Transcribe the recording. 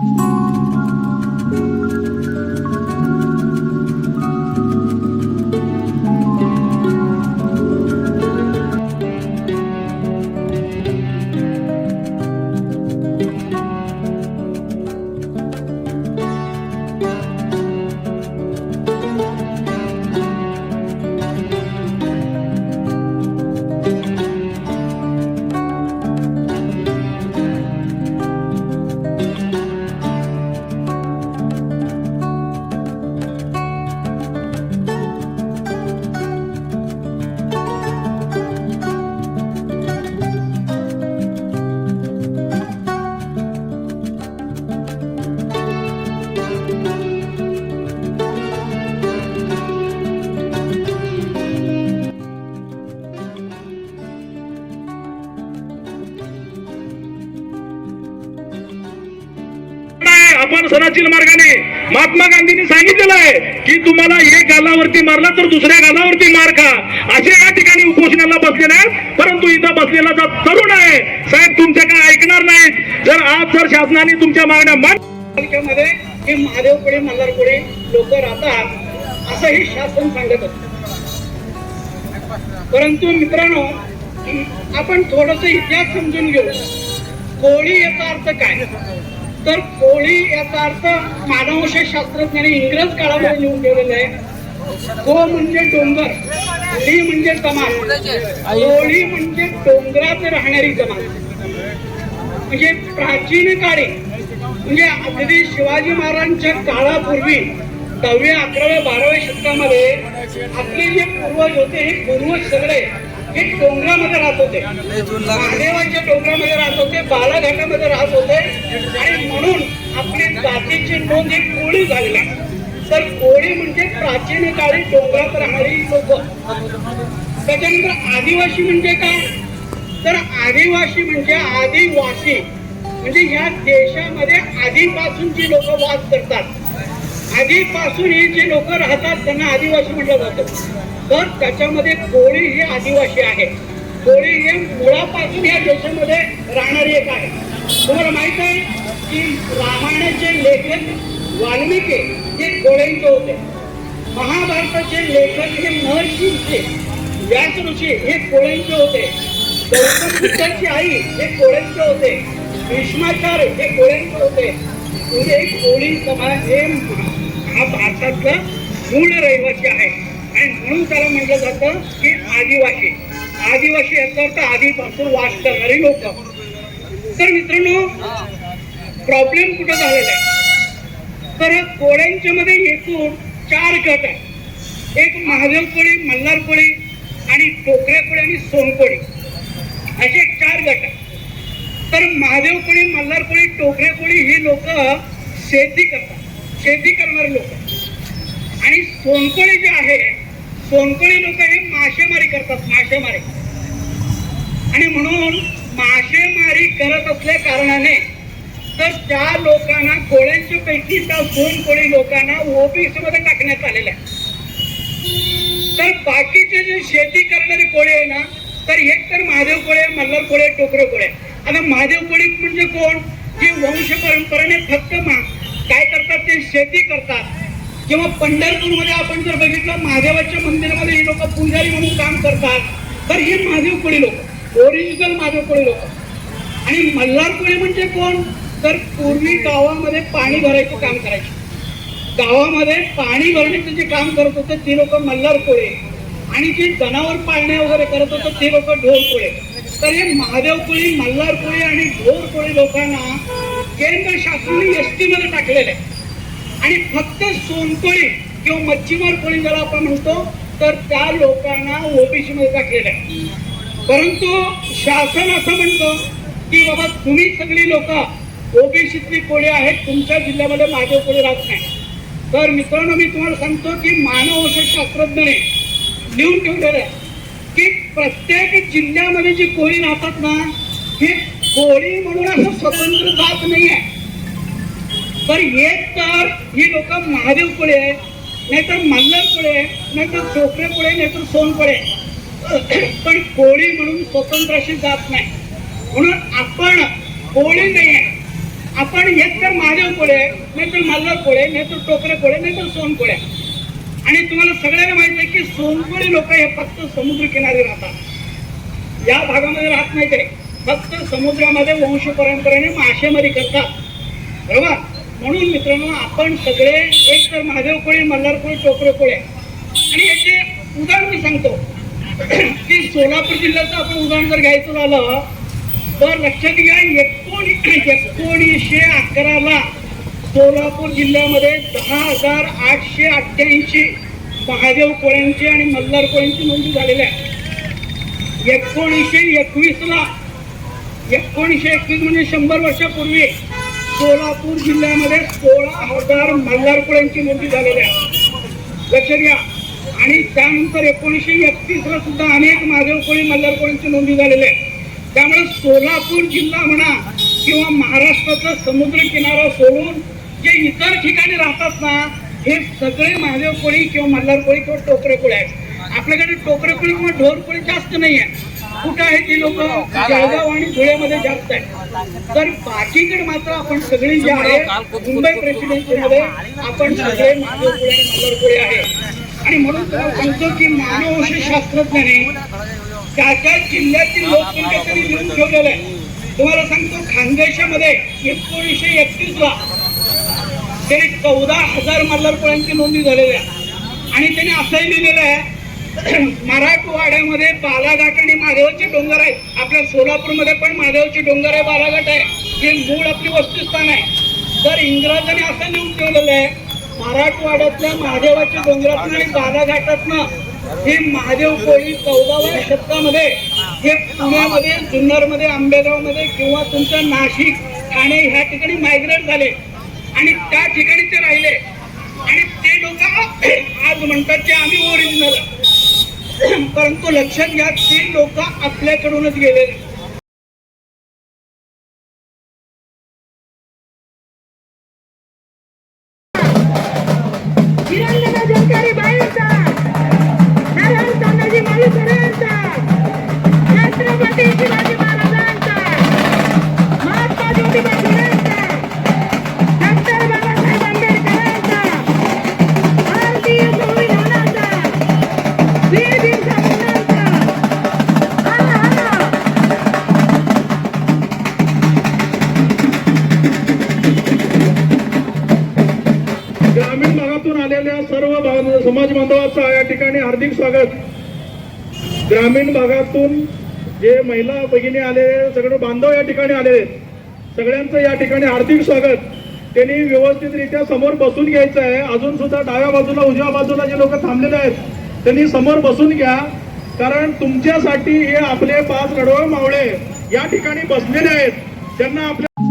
नाही, आपण सदाशील मार्गाने महात्मा गांधींनी सांगितलेलं आहे की तुम्हाला एक गालावरती मारला तर दुसऱ्या गालावरती मार खा. असे या ठिकाणी उपोषणाला बसलेले आहेत. परंतु इथं बसलेला जो तरुण आहे साहेब तुमच्या काय ऐकणार नाहीत जर आज जर शासनाने तुमच्या मागण्या मान तालुक्यामध्ये हे महादेवपुढे मल्हारपुढे लोक राहतात असंही शासन सांगत असत. परंतु मित्रांनो आपण थोडस इतिहास समजून घेऊ. कोळी याचा अर्थ काय? तर कोळी याचा अर्थ मानववंश शास्त्रज्ञाने इंग्रज काळामध्ये लिहून ठेवलेलं आहे. को म्हणजे डोंगर ली म्हणजे जमात कोळी म्हणजे डोंगरात राहणारी जमात म्हणजे प्राचीन काळी म्हणजे अगदी शिवाजी महाराजांच्या काळापूर्वी दहाव्या अकराव्या बाराव्या शतकामध्ये आपले जे पूर्वज होते हे पूर्वज सगळे हे डोंगरामध्ये राहत होते. महादेवाच्या डोंगरामध्ये राहत होते बाळाघाटामध्ये राहत होते. आणि म्हणून आपली जातीची नोंद ही कोळी झालेली आहे तर कोळी म्हणजे प्राचीन काळी डोंगरात राहणारी लोक. त्याच्यानंतर आदिवासी म्हणजे काय? तर आदिवासी म्हणजे आदिवासी. म्हणजे ह्या देशामध्ये आधीपासून जी लोक वास करतात. आधीपासून ही जी लोक राहतात त्यांना आदिवासी म्हटलं जातं. तर त्याच्यामध्ये कोळी हे आदिवासी आहे. कोळी हे मुळापासून या देशामध्ये राहणारी एक आहे. तुम्हाला माहीत आहे की रामायणाचे लेखक वाल्मिकी हे कोळ्यांचे होते. महाभारताचे लेखक हे महर्षींचे व्यास ऋषी हे कोळ्यांचे होते. गौतम आई हे कोळ्यांचे होते. भीष्माचार्य हे कोळ्यांचे होते. म्हणजे कोळी समाज हे हा भारतातला मूळ रहिवासी आहे. आणि म्हणून त्याला म्हटलं जातं की आदिवासी. आदिवासी याचा अर्थ आधीपासून वास करणारी लोक. तर मित्रांनो प्रॉब्लेम कुठं झालेला आहे? तर कोळ्यांच्या मध्ये एकूण चार गट आहेत. एक महादेव कोळी मल्हार कोळी आणि टोकऱ्या कोळी आणि सोनकोळी असे चार गट आहेत. तर महादेव कोळी मल्हार कोळी टोकऱ्या कोळी ही लोक शेती करतात. शेती करणारे लोक. आणि सोनकोळी जे आहे सोनकोळी लोक हे मासेमारी करतात मासेमारी. आणि म्हणून मासेमारी करत असल्या कारणाने तर त्या लोकांना कोळ्यांच्या पैकी त्या सोनकोळी लोकांना ओबीसी मध्ये टाकण्यात आलेल्या आहे. तर बाकीचे जे शेती करणारे कोळी आहे ना तर एक तर महादेव कोळे मल्हार कोळे टोकरे कोळे. आता महादेव कोळी म्हणजे कोण? जे वंश परंपरेने फक्त मा काय करतात ते? शेती करतात. किंवा पंढरपूरमध्ये आपण जर बघितलं महादेवाच्या मंदिरामध्ये ही लोक पुजारी म्हणून काम करतात. तर हे महादेव कोळी लोक. ओरिजिनल महादेव कोळी लोक. आणि मल्हार कोळी म्हणजे कोण? तर पूर्वी गावामध्ये पाणी भरायचं काम करायचे. गावामध्ये पाणी भरण्याचं जे काम करत होते ते लोक मल्हार कोळे. आणि जे जनावर पाळणे वगैरे करत होते ते लोक ढोर कोळे. तर हे महादेव कोळी मल्हार कोळी आणि ढोर कोळी लोकांना केंद्र शासनाने एस टी मध्ये टाकलेलं आहे. आणि फक्त सोनकोळी किंवा मच्छीमार कोळी ज्याला आपण म्हणतो तर त्या लोकांना ओबीसी मध्ये टाकलेलं आहे. परंतु शासन असं म्हणतं की बाबा तुम्ही सगळी लोक ओबीसीतली कोळी आहेत तुमच्या जिल्ह्यामध्ये माझ्या कोळी राहत नाही. तर मित्रांनो मी तुम्हाला सांगतो की मानववंश शास्त्रज्ञाने लिहून ठेवलेलं आहे की प्रत्येक जिल्ह्यामध्ये जी कोळी राहतात ना हे कोळी म्हणून असं स्वतंत्र जात नाहीये. तर एक तर ही लोक महादेव पुढे नाहीतर मल्हार पुढे नाहीतर चोपडे पुढे नाहीतर सोन पण कोळी म्हणून स्वतंत्र अशी जात नाही. म्हणून आपण कोळी नाही आहे आपण एक तर महादेव पुढे नाहीतर मल्हार पुढे नाहीतर टोकरे पुढे नाहीतर सोनपुळे आणि तुम्हाला सगळ्यांना माहीत आहे की सोनकोळी लोक हे फक्त समुद्र किनारी राहतात. या भागामध्ये राहत नाही ते. फक्त समुद्रामध्ये वंश परंपरेने मासेमारी करतात. बरोबर? म्हणून मित्रांनो आपण सगळे एक तर महादेव कोळी मल्हार कोळी टोकरे कोळे आणि याचे उदाहरण मी सांगतो. की सोलापूर जिल्ह्याचं आपण उदाहरण जर घ्यायचं झालं तर लक्षात घ्या एकोणी एकोणीसशे अकराला सोलापूर जिल्ह्यामध्ये दहा हजार आठशे अठ्ठ्याऐंशी महादेव कोळ्यांची आणि मल्हार कोळ्यांची नोंदी झालेली आहे. एकोणीसशे एकवीसला एकोणीसशे एकवीस म्हणजे शंभर वर्षापूर्वी सोलापूर जिल्ह्यामध्ये सोळा हजार मल्हार मूर्ती नोंदी झालेल्या आहे. लक्षात घ्या आणि त्यानंतर एकोणीसशे एकतीस ला सुद्धा अनेक महादेव कोळी नोंदी झालेल्या आहे. त्यामुळे सोलापूर जिल्हा म्हणा किंवा महाराष्ट्राचा समुद्र किनारा सोडून जे इतर ठिकाणी राहतात ना हे सगळे महादेव कोळी किंवा मल्हारकोळी किंवा टोकरे कोळी आहेत. आपल्याकडे टोकरे कोळी किंवा ढोर कोळी जास्त नाही आहे कुठं आहे ती लोक? जळगाव आणि धुळ्यामध्ये जास्त आहे. तर बाकीकडे मात्र आपण सगळी जी आहे मुंबई प्रेसिडेन्सीमध्ये आपण सगळे मल्हार कोळी आहे. आणि म्हणून तुम्हाला सांगतो की मानववंश शास्त्रज्ञाने त्या त्या जिल्ह्यातील लोकसंख्या त्यांनी लिहून ठेवलेलं आहे. तुम्हाला सांगतो खानदेशामध्ये एकोणीसशे एकतीस ला तरी चौदा हजार मल्हार कोळ्यांची नोंदी झालेली आहे. आणि त्यांनी असंही लिहिलेलं आहे मराठवाड्यामध्ये बालाघाट आणि महादेवाचे डोंगर आहेत आपल्या सोलापूरमध्ये पण महादेवाचे डोंगर आहे बालाघाट आहे. हे मूळ आपली वस्तुस्थान आहे. तर इंग्रजांनी असं लिहून ठेवलेलं आहे मराठवाड्यातल्या महादेवाच्या डोंगरातून आणि बालाघाटातनं हे महादेव कोळी चौदाव्या शतकामध्ये हे पुण्यामध्ये जुन्नरमध्ये आंबेगावमध्ये किंवा तुमचं नाशिक ठाणे ह्या ठिकाणी मायग्रेट झाले. आणि त्या ठिकाणी ते राहिले. आणि ते लोक आज म्हणतात की आम्ही ओरिजिनल परंतु लक्षात घ्या ते लोक आपल्याकडूनच गेलेले हार्दिक स्वागत. ग्रामीण भागातून जे महिला भगिनी आले सगळे बांधव या ठिकाणी आलेले आहेत. सगळ्यांचं या ठिकाणी हार्दिक स्वागत. त्यांनी व्यवस्थितरित्या समोर बसून घ्यायचं आहे. अजून सुद्धा डाव्या बाजूला उजव्या बाजूला जे लोक थांबलेले आहेत त्यांनी समोर बसून घ्या. कारण तुमच्यासाठी हे आपले पाच लढवळ मावळे या ठिकाणी बसलेले आहेत. त्यांना आपल्या